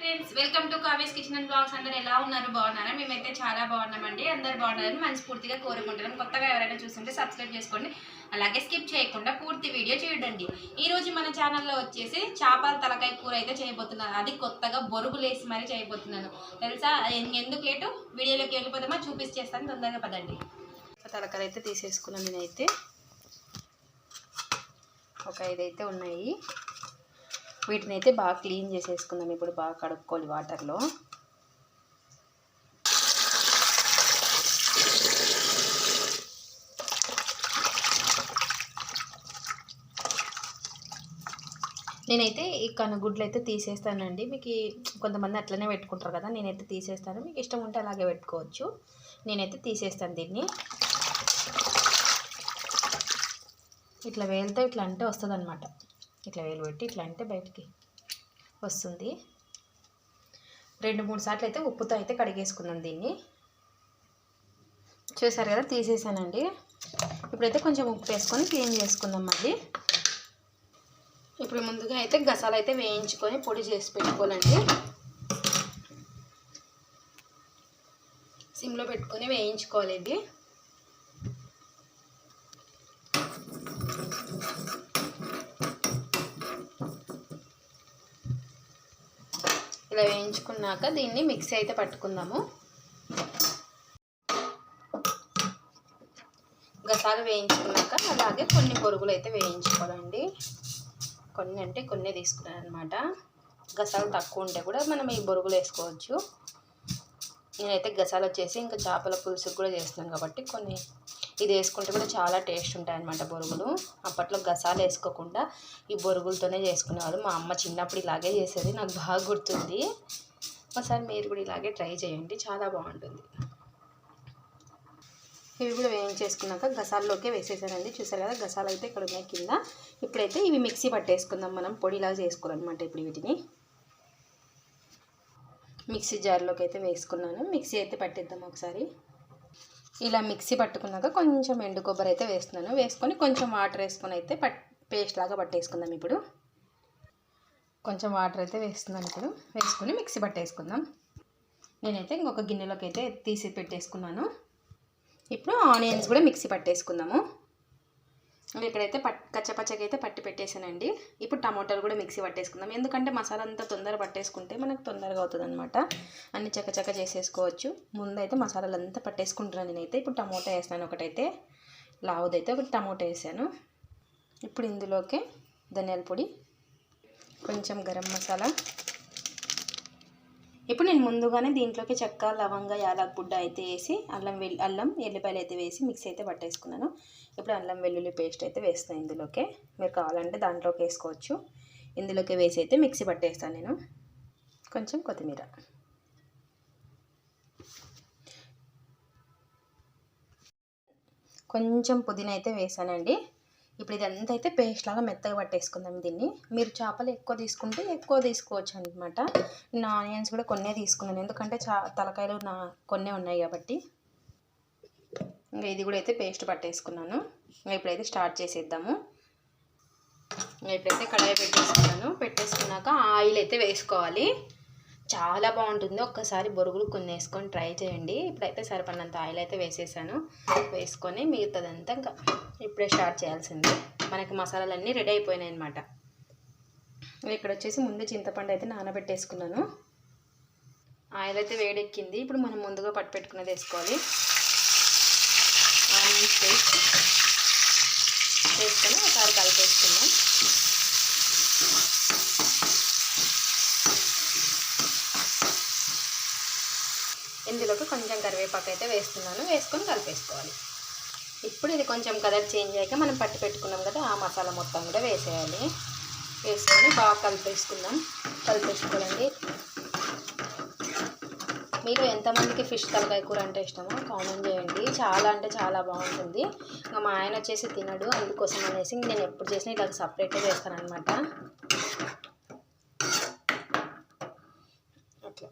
Friends welcome to Kavya's kitchen and blogs అందరు ఎలా ఉన్నారు? బాగున్నారా? మేమైతే చాలా బాగున్నామండి. అందరు బాగున్నారని మనస్ఫూర్తిగా కోరుకుంటున్నాం. కొత్తగా ఎవరైనా చూస్తుంటే సబ్స్క్రైబ్ చేసుకోండి. అలాగే స్కిప్ చేయకుండా పూర్తి వీడియో చూడండి. ఈరోజు మన ఛానల్లో వచ్చేసి చేపల తలకాయ కూర అయితే చేయబోతున్నాను అది కొత్తగా బొరుగులేసి మరీ చేయబోతున్నాను. తెలుసా? ఎందుకు లేటు? వీడియోలోకి వెళ్ళిపోతామా చూపించేస్తాను తొందరగా పదండి. తలకాయలు అయితే తీసేసుకున్నాను నేనైతే. ఒక ఐదైతే ఉన్నాయి. వీటిని అయితే బాగా క్లీన్ చేసేసుకుందాం. ఇప్పుడు బాగా కడుక్కోవాలి వాటర్లో. నేనైతే ఈ కనుగుడ్లు అయితే తీసేస్తానండి. మీకు కొంతమంది అట్లనే పెట్టుకుంటారు కదా నేనైతే తీసేస్తాను. మీకు ఇష్టం ఉంటే అలాగే పెట్టుకోవచ్చు. నేనైతే తీసేస్తాను దీన్ని. ఇట్లా వేలతో ఇట్లా అంటే వస్తుంది అనమాట ఇట్లా వేలు పెట్టి ఇట్లా అంటే బయటికి వస్తుంది. రెండు మూడు సార్లు అయితే ఉప్పుతో అయితే కడిగేసుకుందాం దీన్ని. చూసారు కదా తీసేసానండి. ఇప్పుడైతే కొంచెం ఉప్పు వేసుకొని క్లీన్ చేసుకుందాం మళ్ళీ ఇప్పుడు ముందుగా అయితే గసాలు అయితే వేయించుకొని పొడి చేసి పెట్టుకోవాలండి. సిమ్లో పెట్టుకొని వేయించుకోవాలి ఇది ఇలా వేయించుకున్నాక దీన్ని మిక్సీ అయితే పట్టుకుందాము. గసాలు వేయించుకున్నాక అలాగే కొన్ని పొరుగులు అయితే వేయించుకోవాలండి. కొన్ని అంటే కొన్ని తీసుకున్నాను అనమాట గసాలు తక్కువ ఉంటే కూడా మనం ఈ బొరుగులు వేసుకోవచ్చు. నేనైతే గసాలు వచ్చేసి ఇంకా చేపల పులుసు కూడా చేస్తున్నాను కాబట్టి కొన్ని ఇది వేసుకుంటే కూడా చాలా టేస్ట్ ఉంటాయి బొరుగులు. అప్పట్లో గసాలు వేసుకోకుండా ఈ బొరుగులతోనే చేసుకునేవాళ్ళు. మా అమ్మ చిన్నప్పుడు ఇలాగే చేసేది. నాకు బాగా గుర్తుంది. ఒకసారి మీరు కూడా ఇలాగే ట్రై చేయండి. చాలా బాగుంటుంది. ఇవి కూడా వేయించేసుకున్నాక గసాల్లోకే వేసేసానండి. చూసారు కదా గసాలు అయితే ఇక్కడ ఉన్నాయి కింద. ఇప్పుడైతే ఇవి మిక్సీ పట్టేసుకుందాం మనం. పొడిలాగా చేసుకోవాలన్నమాట ఇప్పుడు వీటిని. మిక్సీ జార్లోకి అయితే వేసుకున్నాను. మిక్సీ అయితే పట్టేద్దాం ఒకసారి. ఇలా మిక్సీ పట్టుకున్నాక కొంచెం ఎండు కొబ్బరి అయితే వేస్తున్నాను. వేసుకొని కొంచెం వాటర్ వేసుకొని అయితే పట్ పేస్ట్ లాగా పట్టేసుకుందాం ఇప్పుడు. కొంచెం వాటర్ అయితే వేస్తున్నాను ఇప్పుడు. వేసుకొని మిక్సీ పట్టేసుకుందాం. నేనైతే ఇంకొక గిన్నెలోకి అయితే తీసి పెట్టేసుకున్నాను. ఇప్పుడు ఆనియన్స్ కూడా మిక్సీ పట్టేసుకుందాము. ఇక్కడైతే పట్ కచ్చపచ్చకి అయితే పట్టి పెట్టేసానండి. ఇప్పుడు టమాటాలు కూడా మిక్సీ పట్టేసుకుందాం. ఎందుకంటే మసాలా అంతా తొందర పట్టేసుకుంటే మనకు తొందరగా అవుతుంది అనమాట అన్ని చక్కచక్క చేసేసుకోవచ్చు. ముందైతే మసాలాలు అంతా పట్టేసుకుంటున్నాను నేనైతే. ఇప్పుడు టమోటా వేసాను ఒకటైతే. లావుదైతే ఒకటి టమోటా వేసాను. ఇప్పుడు ఇందులోకి ధనియాల పొడి కొంచెం గరం మసాలా. ఇప్పుడు నేను ముందుగానే దీంట్లోకి చెక్క లవంగ యాలక్ బుడ్డ అయితే వేసి అల్లం వెల్లి అల్లం ఎల్లిపాయలు అయితే వేసి మిక్స్ అయితే పట్టేసుకున్నాను. ఇప్పుడు అల్లం వెల్లుల్లి పేస్ట్ అయితే వేస్తాను ఇందులోకే. మీరు కావాలంటే దాంట్లోకి వేసుకోవచ్చు. ఇందులోకి వేసి అయితే మిక్సీ పట్టేస్తాను నేను. కొంచెం కొత్తిమీర. కొంచెం పుదీనా అయితే వేసానండి. ఇప్పుడు ఇదంతా అయితే పేస్ట్ లాగా మెత్తగా పట్టేసుకుందాం దీన్ని. మీరు చేపలు ఎక్కువ తీసుకుంటే ఎక్కువ తీసుకోవచ్చు అనమాట నేను ఆనియన్స్ కూడా కొన్నే తీసుకున్నాను. ఎందుకంటే చా తలకాయలు నా కొన్నే ఉన్నాయి కాబట్టి. ఇంకా ఇది కూడా అయితే పేస్ట్ పట్టేసుకున్నాను. ఇంకా ఇప్పుడైతే స్టార్ట్ చేసేద్దాము. ఇంకా ఇప్పుడైతే కడాయి పెట్టేసుకున్నాను. పెట్టేసుకున్నాక ఆయిల్ అయితే వేసుకోవాలి. చాలా బాగుంటుంది. ఒక్కసారి బొరుగులు కొన్ని వేసుకొని ట్రై చేయండి. ఇప్పుడైతే సరిపడినంత ఆయిల్ అయితే వేసేసాను. వేసుకొని మిగతాదంతా ఇంకా ఇప్పుడే స్టార్ట్ చేయాల్సింది. మనకి మసాలాలన్నీ రెడీ అయిపోయినాయి అనమాట ఇక్కడ వచ్చేసి ముందు చింతపండు అయితే నానబెట్టేసుకున్నాను. ఆయిల్ అయితే వేడెక్కింది. ఇప్పుడు మనం ముందుగా పట్టు పెట్టుకున్నది వేసుకోవాలి. ఆనియన్స్ పేస్ట్ వేసుకొని ఒకసారి కలిపేసుకుందాం ఇందులోకి కొంచెం కరివేపాకు అయితే వేస్తున్నాను. వేసుకొని కలిపేసుకోవాలి. ఇప్పుడు ఇది కొంచెం కలర్ చేంజ్ అయ్యాక మనం పట్టి పెట్టుకున్నాం కదా ఆ మసాలా మొత్తం కూడా వేసేయాలి. వేసుకొని బాగా కలిపేసుకుందాం. కలిపేసుకోవాలండి. మీరు ఎంతమందికి ఫిష్ తలకాయ కూర అంటే ఇష్టమో కామెంట్ చేయండి. చాలా అంటే చాలా బాగుంటుంది. ఇంకా మా ఆయన వచ్చేసి తినడు అందుకోసం అనేసి నేను ఎప్పుడు చేసినా ఇలా సపరేట్గా చేస్తాను అనమాట అట్లా.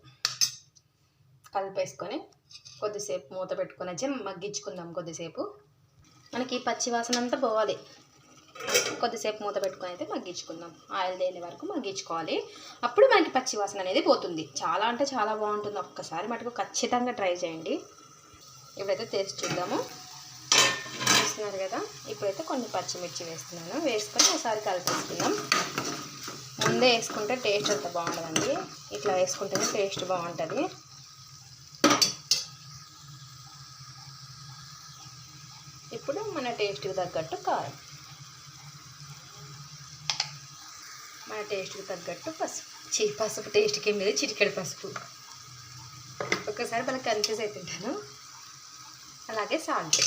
కలిపేసుకొని కొద్దిసేపు మూత పెట్టుకొని వచ్చి మగ్గించుకుందాం కొద్దిసేపు. మనకి పచ్చి వాసన అంతా పోవాలి. కొద్దిసేపు మూత పెట్టుకొని అయితే మగ్గించుకుందాం. ఆయిల్ తేలే వరకు మగ్గించుకోవాలి. అప్పుడు మనకి పచ్చి వాసన అనేది పోతుంది. చాలా అంటే చాలా బాగుంటుంది. ఒక్కసారి మటుకు ఖచ్చితంగా ట్రై చేయండి. ఇప్పుడైతే టేస్ట్ చూద్దాము. చూస్తున్నారు కదా? ఇప్పుడైతే కొన్ని పచ్చిమిర్చి వేస్తున్నాను. వేసుకొని ఒకసారి కలిపేసుకుందాం. ముందే వేసుకుంటే టేస్ట్ అంత బాగుంటుందండి ఇట్లా వేసుకుంటేనే టేస్ట్ బాగుంటుంది. ఇప్పుడు మన టేస్ట్కి తగ్గట్టు కారం. మన టేస్ట్కి తగ్గట్టు పసుపు. చి పసుపు టేస్ట్కి మీద చిటికెడు పసుపు. ఒక్కసారి మనకు కన్ఫ్యూజ్ అయిపోతాను అలాగే సాల్ట్.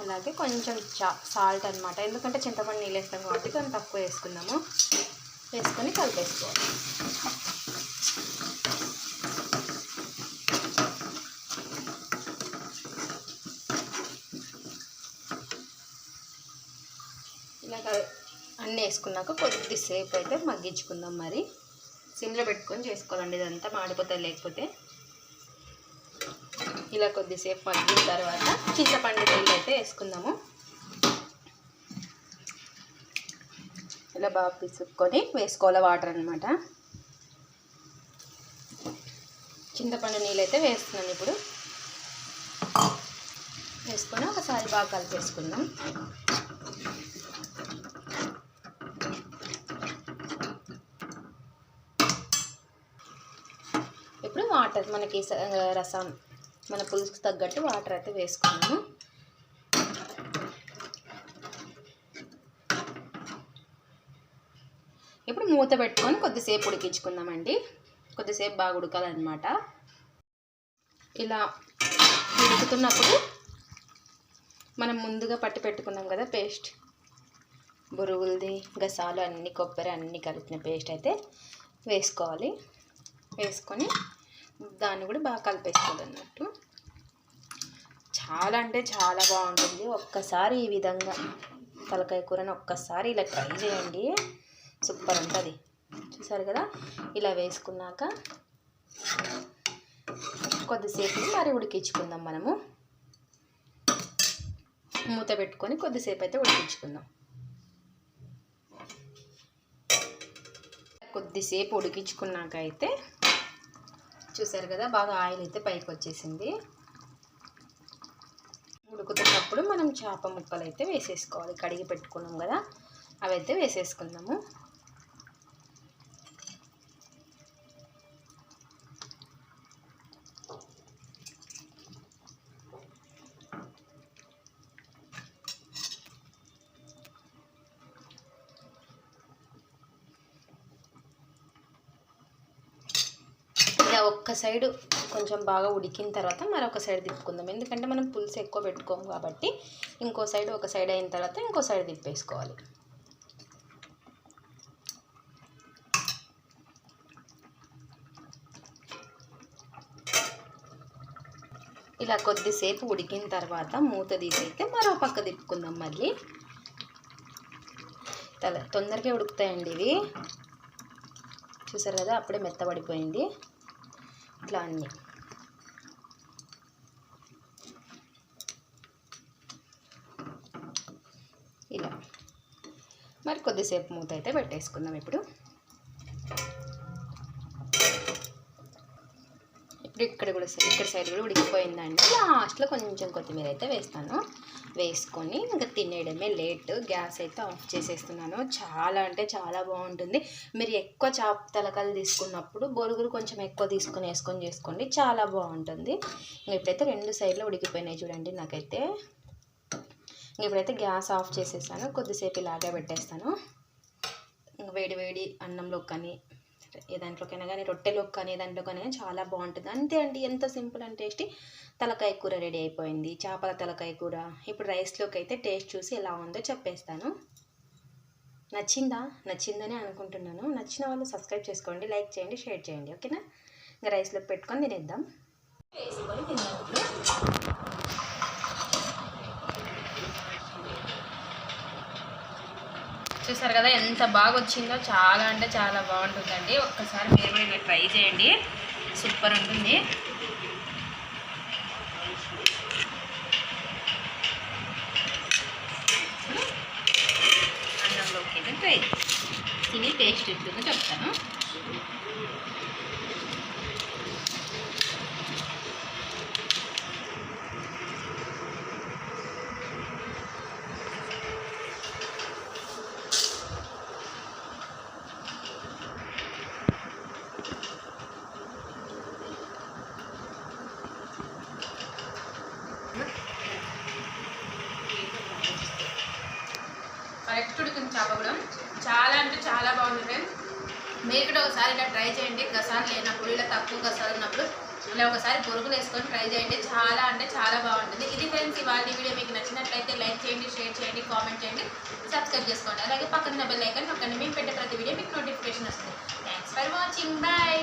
అలాగే కొంచెం చా సాల్ట్ అనమాట ఎందుకంటే చింతపండు నీళ్ళు వేస్తాం కాబట్టి కొంచెం తక్కువ వేసుకుందాము. వేసుకొని కలిపేసుకోవాలి ఇలా కల- అన్నీ వేసుకున్నాక కొద్దిసేపు అయితే మగ్గించుకుందాం మరి. సిమ్లో పెట్టుకొని చేసుకోవాలండి ఇదంతా మాడిపోతుంది లేకపోతే. ఇలా కొద్దిసేపు మగ్గిన తర్వాత చింతపండు నీళ్ళు అయితే వేసుకుందాము. ఇలా బాగా పిసుక్కొని వేసుకోవాలి వాటర్ అనమాట చింతపండు నీళ్ళు అయితే వేస్తున్నాను ఇప్పుడు. వేసుకొని ఒకసారి బాగా కలిపేసుకుందాం ఇప్పుడు వాటర్ మనకి స- రసం మన పులుసుకు తగ్గట్టు వాటర్ అయితే వేసుకున్నాము. ఇప్పుడు మూత పెట్టుకొని కొద్దిసేపు ఉడికించుకుందామండి. కొద్దిసేపు బాగా ఉడకాలన్నమాట. ఇలా ఉడుకుతున్నప్పుడు మనం ముందుగా పట్టి పెట్టుకున్నాం కదా పేస్ట్. బురుగులది గసాలు అన్ని కొబ్బరి అన్నీ కలిపిన పేస్ట్ అయితే వేసుకోవాలి. వేసుకొని దాన్ని కూడా బాగా కలిపేసుకోవాలి అన్నట్టు చాలా అంటే చాలా బాగుంటుంది. ఒక్కసారి ఈ విధంగా తలకాయ కూరని ఒక్కసారి ఇలా ట్రై చేయండి. సూపర్ ఉంటుంది. చూసారు కదా? ఇలా వేసుకున్నాక కొద్దిసేపు మరి ఉడికించుకుందాం మనము. మూత పెట్టుకొని కొద్దిసేపు అయితే ఉడికించుకుందాం. కొద్దిసేపు ఉడికించుకున్నాక అయితే చూసారు కదా బాగా ఆయిల్ అయితే పైకి వచ్చేసింది. ఉడుకుతున్నప్పుడు మనం చేప ముక్కలు అయితే వేసేసుకోవాలి. కడిగి పెట్టుకున్నాం కదా అవైతే వేసేసుకుందాము. ఒక సైడ్ కొంచెం బాగా ఉడికిన తర్వాత మరొక సైడ్ తిప్పుకుందాం. ఎందుకంటే మనం పులుసు ఎక్కువ పెట్టుకోము కాబట్టి ఇంకో సైడ్ ఒక సైడ్ అయిన తర్వాత ఇంకో సైడ్ తిప్పేసుకోవాలి. ఇలా కొద్దిసేపు ఉడికిన తర్వాత మూత తీసైతే మరో పక్క తిప్పుకుందాం మళ్ళీ. తల తొందరగా ఉడుకుతాయండి ఇవి. చూసారు కదా అప్పుడే మెత్తబడిపోయింది. ఇట్లా అని ఇలా. మరి కొద్దిసేపు మూత అయితే పెట్టేసుకుందాం ఇప్పుడు. ఇక్కడ కూడా ఇక్కడ సైడ్ కూడా ఉడికిపోయిందండి. లాస్ట్లో కొంచెం కొత్తిమీర అయితే వేస్తాను. వేసుకొని ఇంకా తినేయడమే లేట్ గ్యాస్ అయితే ఆఫ్ చేసేస్తున్నాను. చాలా అంటే చాలా బాగుంటుంది. మీరు ఎక్కువ చాప తలకాయలు తీసుకున్నప్పుడు బొరుగులు కొంచెం ఎక్కువ తీసుకొని వేసుకొని చేసుకోండి. చాలా బాగుంటుంది. ఇంకా ఇప్పుడైతే రెండు సైడ్లో ఉడికిపోయినాయి చూడండి నాకైతే. ఇప్పుడైతే గ్యాస్ ఆఫ్ చేసేసాను. కొద్దిసేపు ఇలాగే పెట్టేస్తాను. వేడి వేడి అన్నంలో కానీ ఏ దాంట్లోకైనా కానీ రొట్టెలోకి కానీ ఏ దాంట్లో కానీ చాలా బాగుంటుంది. అంతే అండి ఎంత సింపుల్ అండ్ టేస్టీ. తలకాయ కూర రెడీ అయిపోయింది. చేపల తలకాయ కూర. ఇప్పుడు రైస్లోకి అయితే టేస్ట్ చూసి ఎలా ఉందో చెప్పేస్తాను. నచ్చిందా? నచ్చిందని అనుకుంటున్నాను. నచ్చిన వాళ్ళు సబ్స్క్రైబ్ చేసుకోండి లైక్ చేయండి షేర్ చేయండి. ఓకేనా? ఇంకా రైస్లోకి పెట్టుకొని తినేద్దాం. వేసుకొని తిందాం చూసారు కదా ఎంత బాగా వచ్చిందో చాలా అంటే చాలా బాగుంటుందండి. ఒక్కసారి మీరు కూడా ఇలా ట్రై చేయండి. సూపర్ ఉంటుంది. అయితే ట్రై తిని టేస్ట్ ఎట్లుందో చెప్తాను. కూడా. చాలా అంటే చాలా బాగుంది ఫ్రెండ్స్ మీరు కూడా ఒకసారి ఇలా ట్రై చేయండి. గసాలు లేనప్పుడు ఇలా తక్కువ గసాలు ఉన్నప్పుడు ఇలా ఒకసారి పొరుగులు వేసుకొని ట్రై చేయండి. చాలా అంటే చాలా బాగుంటుంది. ఇది ఫ్రెండ్స్ ఇవాళ వీడియో మీకు నచ్చినట్లయితే లైక్ చేయండి షేర్ చేయండి కామెంట్ చేయండి. సబ్స్క్రైబ్ చేసుకోండి. అలాగే పక్కన బెల్ ఐకాన్ నొక్కండి. మేము పెట్టే ప్రతి వీడియో మీకు నోటిఫికేషన్ వస్తుంది. Thanks for watching bye